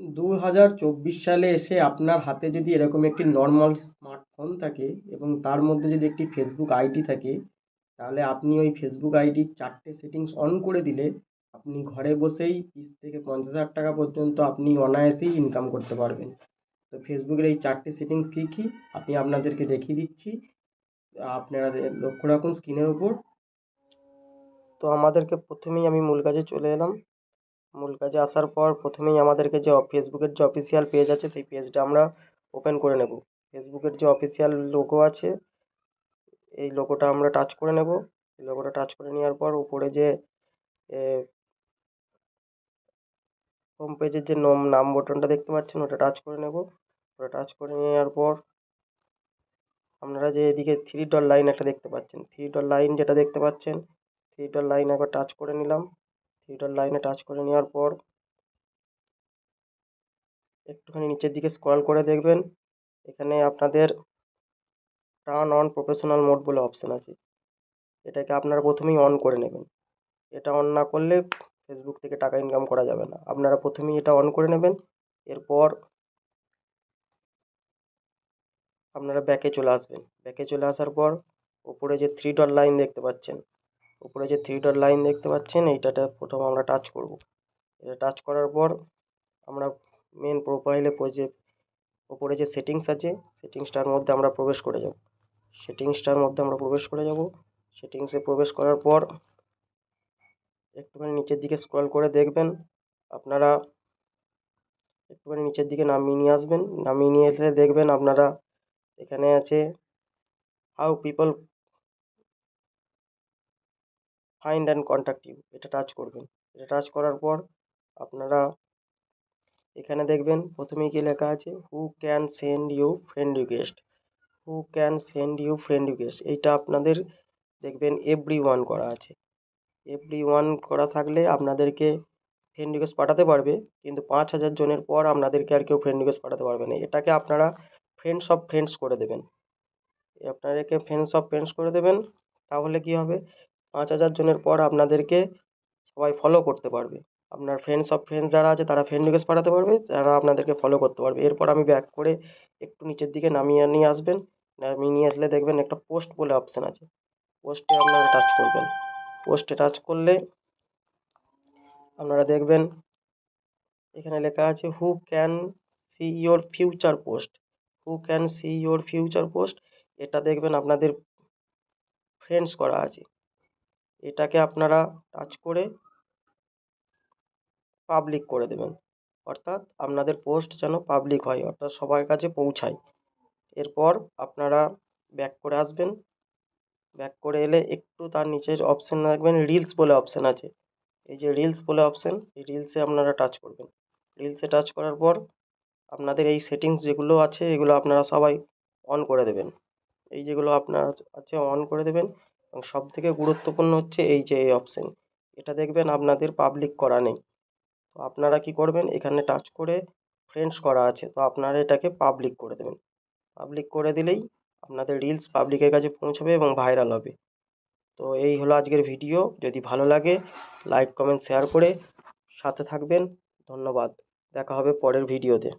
দু হাজার চব্বিশ সালে এসে আপনার হাতে যদি এরকম একটি নর্মাল স্মার্টফোন থাকে এবং তার মধ্যে যদি একটি ফেসবুক আইডি থাকে, তাহলে আপনি ওই ফেসবুক আইডির চারটে সেটিংস অন করে দিলে আপনি ঘরে বসেই তিরিশ থেকে পঞ্চাশ হাজার টাকা পর্যন্ত আপনি অনায়াসেই ইনকাম করতে পারবেন। তো ফেসবুকের এই চারটে সেটিংস কী কী? আমি আপনাদেরকে দেখিয়ে দিচ্ছি। আপনারা লক্ষ্য রাখুন স্ক্রিনের ওপর তো আমাদেরকে প্রথমেই আমি মূল কাজে চলে এলাম। মূল কাজে আসার পর প্রথমেই আমাদেরকে যে ফেসবুকের যে অফিসিয়াল পেজ আছে সেই পেজটা আমরা ওপেন করে নেব। ফেসবুকের যে অফিসিয়াল লোগো আছে, এই লোগোটা আমরা টাচ করে নেব। এই লোগোটা টাচ করে নেওয়ার পর উপরে যে হোম পেজের যে নম নাম বটনটা দেখতে পাচ্ছেন, ওটা টাচ করে নেব। ওটা টাচ করে নেওয়ার পর আপনারা যে এদিকে থ্রি ডট লাইন একটা দেখতে পাচ্ছেন। থ্রি ডট লাইন যেটা দেখতে পাচ্ছেন থ্রি ডট লাইন একবার টাচ করে নিলাম। ডট লাইনে টাচ করে নেওয়ার পর একটুখানি নিচের দিকে স্ক্রল করে দেখবেন, এখানে আপনাদের টার্ন অন প্রফেশনাল মোড বলে অপশান আছে। এটাকে আপনারা প্রথমেই অন করে নেবেন। এটা অন না করলে ফেসবুক থেকে টাকা ইনকাম করা যাবে না। আপনারা প্রথমেই এটা অন করে নেবেন, এরপর আপনারা ব্যাকে চলে আসবেন। ব্যাকে চলে আসার পর ওপরে যে থ্রি ডট লাইন দেখতে পাচ্ছেন উপরে যে থ্রি ডট লাইন দেখতে পাচ্ছেন, এইটাতে প্রথম আমরা টাচ করব। এটা টাচ করার পর আমরা মেন প্রোফাইলে যে ওপরে যে সেটিংস আছে সেটিংসটার মধ্যে আমরা প্রবেশ করে যাব। সেটিংসটার মধ্যে আমরা প্রবেশ করে যাব। সেটিংসে প্রবেশ করার পর একটুখানি নিচের দিকে স্ক্রল করে দেখবেন। আপনারা একটুখানি নিচের দিকে নামিয়ে নিয়ে আসবেন। নামিয়ে নিয়ে এসে দেখবেন আপনারা এখানে আছে how people find and contact you এটা টাচ করবেন। এটা টাচ করার পর আপনারা এখানে দেখবেন প্রথমেই কি লেখা আছে who can send you friend request who can send you friend request এইটা আপনাদের দেখবেন এভরি ওয়ান করা আছে। এভরি ওয়ান করা থাকলে আপনাদেরকে ফ্রেন্ড রিকোয়েস্ট পাঠাতে পারবে, কিন্তু পাঁচ হাজার জনের পর আপনাদেরকে আর কেউ ফ্রেন্ড রিকোয়েস্ট পাঠাতে পারবে না। এটাকে আপনারা ফ্রেন্ডস অফ ফ্রেন্ডস করে দেবেন। আপনাদেরকে ফ্রেন্ডস অফ ফ্রেন্ডস করে দেবেন, তাহলে কী হবে? পাঁচ হাজার জনের পর আপনাদেরকে সবাই ফলো করতে পারবে। আপনার ফ্রেন্ডস অফ ফ্রেন্ডস যারা আছে, তারা ফ্রেন্ড রিকোয়েস্ট পাঠাতে পারবে, তারা আপনাদেরকে ফলো করতে পারবে। এরপর আমি ব্যাক করে একটু নিচের দিকে নামিয়ে নিয়ে আসবেন। নামিয়ে নিয়ে আসলে দেখবেন একটা পোস্ট বলে অপশান আছে। পোস্টে আপনারা টাচ করবেন। পোস্টে টাচ করলে আপনারা দেখবেন এখানে লেখা আছে who can see your future post who can see your future post এটা দেখবেন আপনাদের ফ্রেন্ডস করা আছে। এটাকে আপনারা টাচ করে পাবলিক করে দেবেন। অর্থাৎ আপনাদের পোস্ট যেন পাবলিক হয়, অর্থাৎ সবার কাছে পৌঁছায়। এরপর আপনারা ব্যাক করে আসবেন। ব্যাক করে এলে একটু তার নিচের অপশান রাখবেন রিলস বলে অপশান আছে। এই যে রিলস বলে অপশান এই রিলসে আপনারা টাচ করবেন। রিলসে টাচ করার পর আপনাদের এই সেটিংস যেগুলো আছে, এগুলো আপনারা সবাই অন করে দেবেন। এই যেগুলো আপনার আছে অন করে দেবেন। এবং সবথেকে গুরুত্বপূর্ণ হচ্ছে এই যে এই অপশান এটা দেখবেন আপনাদের পাবলিক করা নেই। তো আপনারা কী করবেন? এখানে টাচ করে ফ্রেন্ডস করা আছে, তো আপনারা এটাকে পাবলিক করে দেবেন। পাবলিক করে দিলেই আপনাদের রিলস পাবলিকের কাছে পৌঁছাবে এবং ভাইরাল হবে। তো এই হলো আজকের ভিডিও যদি ভালো লাগে লাইক কমেন্ট শেয়ার করে সাথে থাকবেন। ধন্যবাদ। দেখা হবে পরের ভিডিওতে